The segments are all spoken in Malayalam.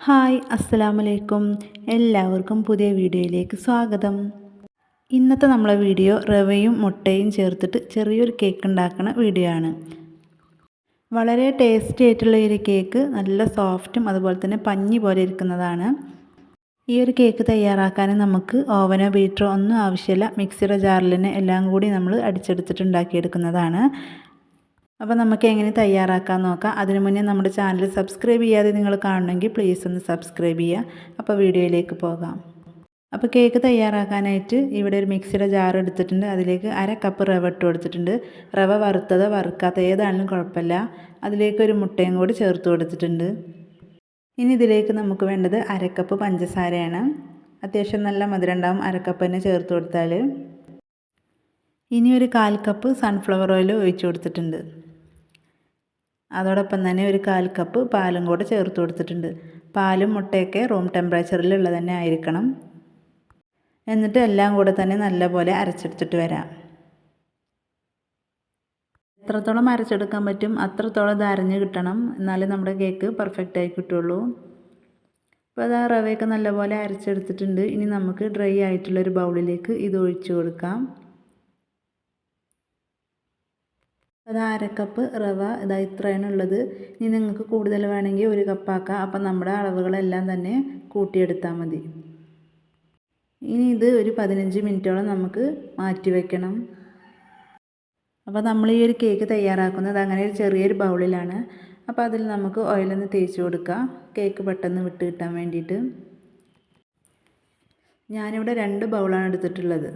ഹായ് അസ്സലാമലൈക്കും. എല്ലാവർക്കും പുതിയ വീഡിയോയിലേക്ക് സ്വാഗതം. ഇന്നത്തെ നമ്മളെ വീഡിയോ റവയും മുട്ടയും ചേർത്തിട്ട് ചെറിയൊരു കേക്ക് ഉണ്ടാക്കുന്ന വീഡിയോ ആണ്. വളരെ ടേസ്റ്റി ആയിട്ടുള്ള ഒരു കേക്ക് നല്ല സോഫ്റ്റും അതുപോലെ തന്നെ പഞ്ഞി പോലെ ഇരിക്കുന്നതാണ്. ഈ ഒരു കേക്ക് തയ്യാറാക്കാൻ നമുക്ക് ഓവനോ ബീറ്ററോ ഒന്നും ആവശ്യമില്ല. മിക്സിയുടെ ജാറിൽ തന്നെ എല്ലാം കൂടി നമ്മൾ അടിച്ചെടുത്തിട്ട് ഉണ്ടാക്കിയെടുക്കുന്നതാണ്. അപ്പോൾ നമുക്ക് എങ്ങനെ തയ്യാറാക്കാൻ നോക്കാം. അതിനു മുന്നേ നമ്മുടെ ചാനൽ സബ്സ്ക്രൈബ് ചെയ്യാതെ നിങ്ങൾ കാണണമെങ്കിൽ പ്ലീസ് ഒന്ന് സബ്സ്ക്രൈബ് ചെയ്യുക അപ്പോൾ വീഡിയോയിലേക്ക് പോകാം. അപ്പോൾ കേക്ക് തയ്യാറാക്കാനായിട്ട് ഇവിടെ ഒരു മിക്സിയുടെ ജാർ എടുത്തിട്ടുണ്ട്. അതിലേക്ക് അര കപ്പ് റവ ഇട്ട് കൊടുത്തിട്ടുണ്ട്. റവ വറുത്തതോ വറുക്കാത്ത ഏതാണെങ്കിലും കുഴപ്പമില്ല. അതിലേക്ക് ഒരു മുട്ടയും കൂടി ചേർത്ത് കൊടുത്തിട്ടുണ്ട്. ഇനി ഇതിലേക്ക് നമുക്ക് വേണ്ടത് അരക്കപ്പ് പഞ്ചസാരയാണ്. അത്യാവശ്യം നല്ല മധുരം ഉണ്ടാവും അരക്കപ്പ് തന്നെ ചേർത്ത് കൊടുത്താൽ ഇനി ഒരു കാൽ കപ്പ് സൺഫ്ലവർ ഓയിൽ ഒഴിച്ചു കൊടുത്തിട്ടുണ്ട്. അതോടൊപ്പം തന്നെ ഒരു കാൽ കപ്പ് പാലും കൂടെ ചേർത്ത് കൊടുത്തിട്ടുണ്ട്. പാലും മുട്ടയൊക്കെ റൂം ടെമ്പറേച്ചറിലുള്ളത് തന്നെ ആയിരിക്കണം. എന്നിട്ട് എല്ലാം കൂടെ തന്നെ നല്ലപോലെ അരച്ചെടുത്തിട്ട് വരാം. എത്രത്തോളം അരച്ചെടുക്കാൻ പറ്റും അത്രത്തോളം ഇത് അരഞ്ഞ് കിട്ടണം. എന്നാലേ നമ്മുടെ കേക്ക് പെർഫെക്റ്റ് ആയി കിട്ടുള്ളൂ. അപ്പോൾ അത് ആ റവയൊക്കെ നല്ലപോലെ അരച്ചെടുത്തിട്ടുണ്ട്. ഇനി നമുക്ക് ഡ്രൈ ആയിട്ടുള്ളൊരു ബൗളിലേക്ക് ഇത് ഒഴിച്ചു കൊടുക്കാം. അത് കപ്പ് റവ ഇതാ ഇത്രയാണ് ഉള്ളത്. ഇനി നിങ്ങൾക്ക് കൂടുതൽ വേണമെങ്കിൽ ഒരു കപ്പാക്കാം അപ്പം നമ്മുടെ അളവുകളെല്ലാം തന്നെ കൂട്ടിയെടുത്താൽ മതി. ഇനി ഇത് ഒരു പതിനഞ്ച് മിനിറ്റോളം നമുക്ക് മാറ്റി വയ്ക്കണം അപ്പോൾ നമ്മൾ ഈ ഒരു കേക്ക് തയ്യാറാക്കുന്നത് അങ്ങനെ ഒരു ചെറിയൊരു ബൗളിലാണ്. അപ്പോൾ അതിൽ നമുക്ക് ഓയിലൊന്ന് തേച്ച് കൊടുക്കാം കേക്ക് പെട്ടെന്ന് വിട്ട് കിട്ടാൻ വേണ്ടിയിട്ട്. ഞാനിവിടെ രണ്ട് ബൗളാണ് എടുത്തിട്ടുള്ളത്.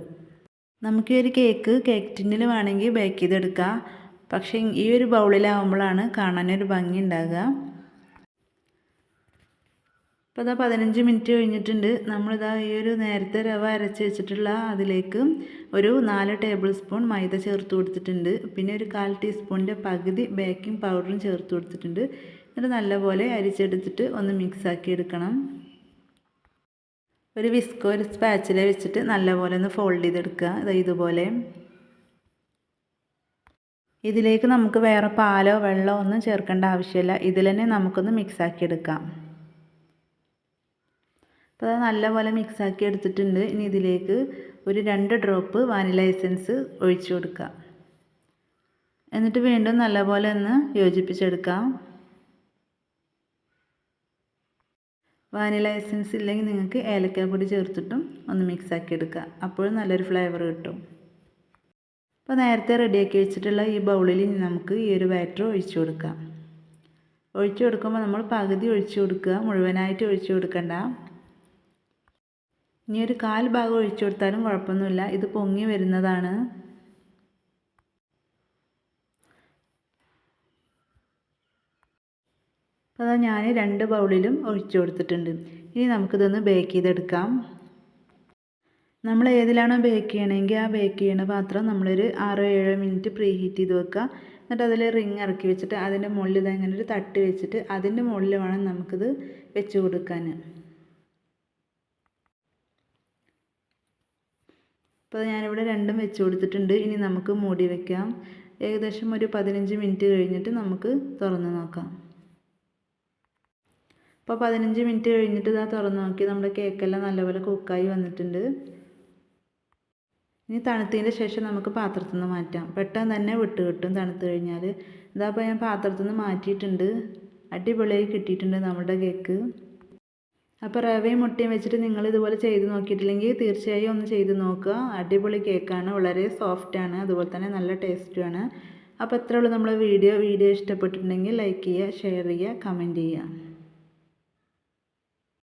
നമുക്ക് ഈ ഒരു കേക്ക് കേക്ക് ടിന്നിൽ വേണമെങ്കിൽ ബേക്ക് ചെയ്തെടുക്കാം. പക്ഷേ ഈ ഒരു ബൗളിലാവുമ്പോഴാണ് കാണാനൊരു ഭംഗി ഉണ്ടാകുക. അപ്പോൾ അതാ പതിനഞ്ച് മിനിറ്റ് കഴിഞ്ഞിട്ടുണ്ട്. നമ്മളിതാ ഈ ഒരു നേരത്തെ രവ അരച്ച് വെച്ചിട്ടുള്ള അതിലേക്ക് ഒരു നാല് ടേബിൾ സ്പൂൺ മൈദ ചേർത്ത് കൊടുത്തിട്ടുണ്ട്. പിന്നെ ഒരു കാൽ ടീസ്പൂണിന്റെ പകുതി ബേക്കിംഗ് പൗഡറും ചേർത്ത് കൊടുത്തിട്ടുണ്ട്. എന്നിട്ട് നല്ലപോലെ അരിച്ചെടുത്തിട്ട് ഒന്ന് മിക്സ് ആക്കി എടുക്കണം. ഒരു വിസ്കോ ഒരു സ്പാച്ചില വെച്ചിട്ട് നല്ലപോലെ ഒന്ന് ഫോൾഡ് ചെയ്തെടുക്കുക. ഇതാ ഇതുപോലെ. ഇതിലേക്ക് നമുക്ക് വേറെ പാലോ വെള്ളമോ ഒന്നും ചേർക്കേണ്ട ആവശ്യമില്ല. ഇതിൽ തന്നെ നമുക്കൊന്ന് മിക്സാക്കി എടുക്കാം. അപ്പോൾ അത് നല്ലപോലെ മിക്സാക്കി എടുത്തിട്ടുണ്ട്. ഇനി ഇതിലേക്ക് ഒരു രണ്ട് ഡ്രോപ്പ് വാനില എസൻസ് ഒഴിച്ചു കൊടുക്കാം. എന്നിട്ട് വീണ്ടും നല്ലപോലെ ഒന്ന് യോജിപ്പിച്ചെടുക്കാം. വാനില എസൻസ് ഇല്ലെങ്കിൽ നിങ്ങൾക്ക് ഏലക്കാപ്പൊടി ചേർത്തിട്ടും ഒന്ന് മിക്സാക്കി എടുക്കുക അപ്പോഴും നല്ലൊരു ഫ്ലേവർ കിട്ടും. അപ്പോൾ നേരത്തെ റെഡിയാക്കി വെച്ചിട്ടുള്ള ഈ ബൗളിൽ നമുക്ക് ഈ ഒരു ബാറ്റർ ഒഴിച്ചു കൊടുക്കാം. ഒഴിച്ചു കൊടുക്കുമ്പോൾ നമ്മൾ പകുതി ഒഴിച്ചു കൊടുക്കുക. മുഴുവനായിട്ട് ഒഴിച്ചു കൊടുക്കണ്ട. ഇനി ഒരു കാൽ ഭാഗം ഒഴിച്ചു കൊടുത്താലും കുഴപ്പമൊന്നുമില്ല. ഇത് പൊങ്ങി വരുന്നതാണ്. അപ്പോൾ ഞാൻ രണ്ട് ബൗളിലും ഒഴിച്ചു കൊടുത്തിട്ടുണ്ട്. ഇനി നമുക്കിതൊന്ന് ബേക്ക് ചെയ്തെടുക്കാം. നമ്മൾ ഏതിലാണോ ബേക്ക് ചെയ്യണമെങ്കിൽ ആ ബേക്ക് ചെയ്യണ പാത്രം നമ്മളൊരു ആറോ ഏഴോ മിനിറ്റ് പ്രീ ഹീറ്റ് ചെയ്ത് വെക്കുക. എന്നിട്ട് അതിൽ റിങ് ഇറക്കി വെച്ചിട്ട് അതിന്റെ മുകളിൽ ഇത് ഇങ്ങനെ ഒരു തട്ട് വെച്ചിട്ട് അതിന്റെ മുകളിൽ വേണം നമുക്കിത് വെച്ച് കൊടുക്കാൻ. അപ്പോൾ ഞാനിവിടെ രണ്ടും വെച്ച് കൊടുത്തിട്ടുണ്ട്. ഇനി നമുക്ക് മൂടി വെക്കാം. ഏകദേശം ഒരു പതിനഞ്ച് മിനിറ്റ് കഴിഞ്ഞിട്ട് നമുക്ക് തുറന്ന് നോക്കാം. അപ്പോൾ പതിനഞ്ച് മിനിറ്റ് കഴിഞ്ഞിട്ട് ഇതാ തുറന്ന് നോക്കി. നമ്മുടെ കേക്കെല്ലാം നല്ലപോലെ കുക്കായി വന്നിട്ടുണ്ട്. ഇനി തണുത്തതിന് ശേഷം നമുക്ക് പാത്രത്തിൽ നിന്ന് മാറ്റാം. പെട്ടെന്ന് തന്നെ വിട്ട് കിട്ടും തണുത്ത് കഴിഞ്ഞാൽ ഇതാ ഇപ്പോൾ ഞാൻ പാത്രത്തിൽ നിന്ന് മാറ്റിയിട്ടുണ്ട്. അടിപൊളിയായി കിട്ടിയിട്ടുണ്ട് നമ്മുടെ കേക്ക്. അപ്പോൾ റവയും മുട്ടയും വെച്ചിട്ട് നിങ്ങൾ ഇതുപോലെ ചെയ്ത് നോക്കിയിട്ടില്ലെങ്കിൽ തീർച്ചയായും ഒന്ന് ചെയ്ത് നോക്കുക. അടിപൊളി കേക്കാണ്. വളരെ സോഫ്റ്റാണ് അതുപോലെ തന്നെ നല്ല ടേസ്റ്റുമാണ് അപ്പോൾ ഇത്രയുള്ളൂ നമ്മളെ വീഡിയോ വീഡിയോ ഇഷ്ടപ്പെട്ടിട്ടുണ്ടെങ്കിൽ ലൈക്ക് ചെയ്യുക ഷെയർ ചെയ്യുക കമന്റ് ചെയ്യുക.